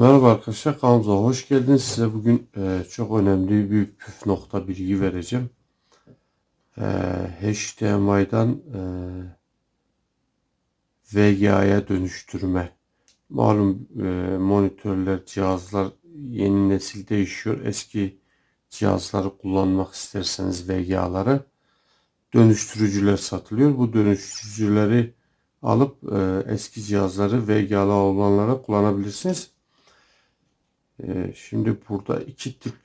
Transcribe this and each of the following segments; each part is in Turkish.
Merhaba arkadaşlar kanalımıza hoş geldiniz. Size bugün e, çok önemli bir püf nokta bilgi vereceğim. E, HDMI'dan e, VGA'ya dönüştürme. Malum e, monitörler, cihazlar yeni nesil değişiyor. Eski cihazları kullanmak isterseniz VGA'ları dönüştürücüler satılıyor. Bu dönüştürücüleri alıp e, eski cihazları VGA'lı olanlara kullanabilirsiniz. Ee, Şimdi burada iki tip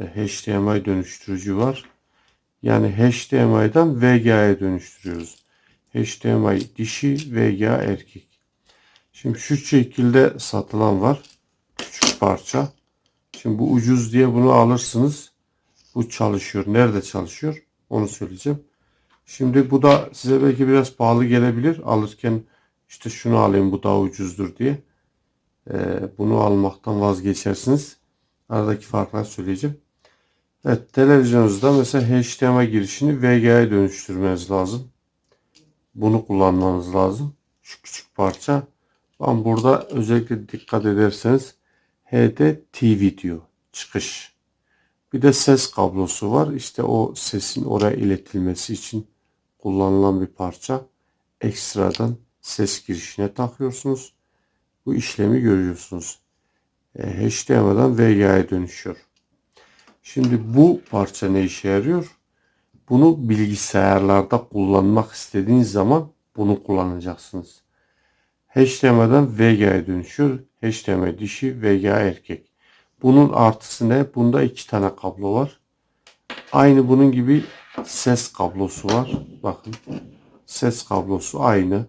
e, HDMI dönüştürücü var. Yani HDMI'dan VGA'ya dönüştürüyoruz. HDMI dişi, VGA erkek. Şimdi şu şekilde satılan var. Küçük parça. Şimdi bu ucuz diye bunu alırsınız. Bu çalışıyor. Nerede çalışıyor? Onu söyleyeceğim. Şimdi bu da size belki biraz pahalı gelebilir. Alırken işte şunu alayım bu daha ucuzdur diye. Ee, bunu almaktan vazgeçersiniz. Aradaki farkları söyleyeceğim. Evet televizyonunuzda mesela HDMI girişini VGA'ya dönüştürmeniz lazım. Bunu kullanmanız lazım. Şu küçük parça. Ama burada özellikle dikkat ederseniz HDTV diyor. Çıkış. Bir de ses kablosu var. İşte o sesin oraya iletilmesi için kullanılan bir parça. Ekstradan ses girişine takıyorsunuz bu işlemi görüyorsunuz. E, HDMI'den VGA'ya dönüşüyor. Şimdi bu parça ne işe yarıyor? Bunu bilgisayarlarda kullanmak istediğiniz zaman bunu kullanacaksınız. HDMI'den VGA'ya dönüşüyor. HDMI dişi, VGA erkek. Bunun artısı ne? Bunda iki tane kablo var. Aynı bunun gibi ses kablosu var. Bakın. Ses kablosu aynı.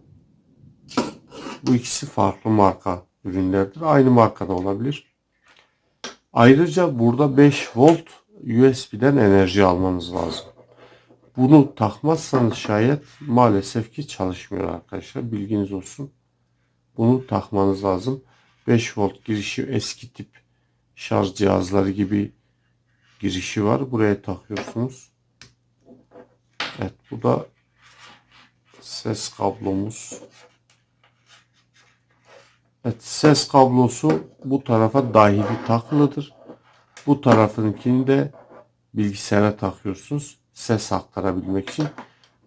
Bu ikisi farklı marka ürünlerdir. Aynı markada olabilir. Ayrıca burada 5 volt USB'den enerji almanız lazım. Bunu takmazsanız şayet maalesef ki çalışmıyor arkadaşlar. Bilginiz olsun. Bunu takmanız lazım. 5 volt girişi eski tip şarj cihazları gibi girişi var. Buraya takıyorsunuz. Evet bu da ses kablomuz. Evet, ses kablosu bu tarafa dahili takılıdır. Bu tarafınkini de bilgisayara takıyorsunuz. Ses aktarabilmek için.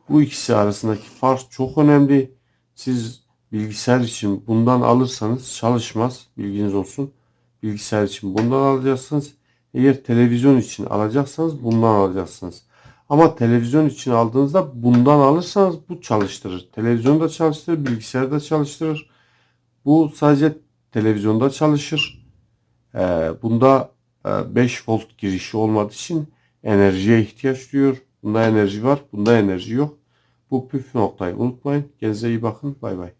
Bu ikisi arasındaki fark çok önemli. Siz bilgisayar için bundan alırsanız çalışmaz. Bilginiz olsun. Bilgisayar için bundan alacaksınız. Eğer televizyon için alacaksanız bundan alacaksınız. Ama televizyon için aldığınızda bundan alırsanız bu çalıştırır. Televizyonda çalıştırır, bilgisayarda çalıştırır. Bu sadece televizyonda çalışır. Ee, bunda 5 e, volt girişi olmadığı için enerjiye ihtiyaç duyuyor. Bunda enerji var, bunda enerji yok. Bu püf noktayı unutmayın. Kendinize iyi bakın. Bay bay.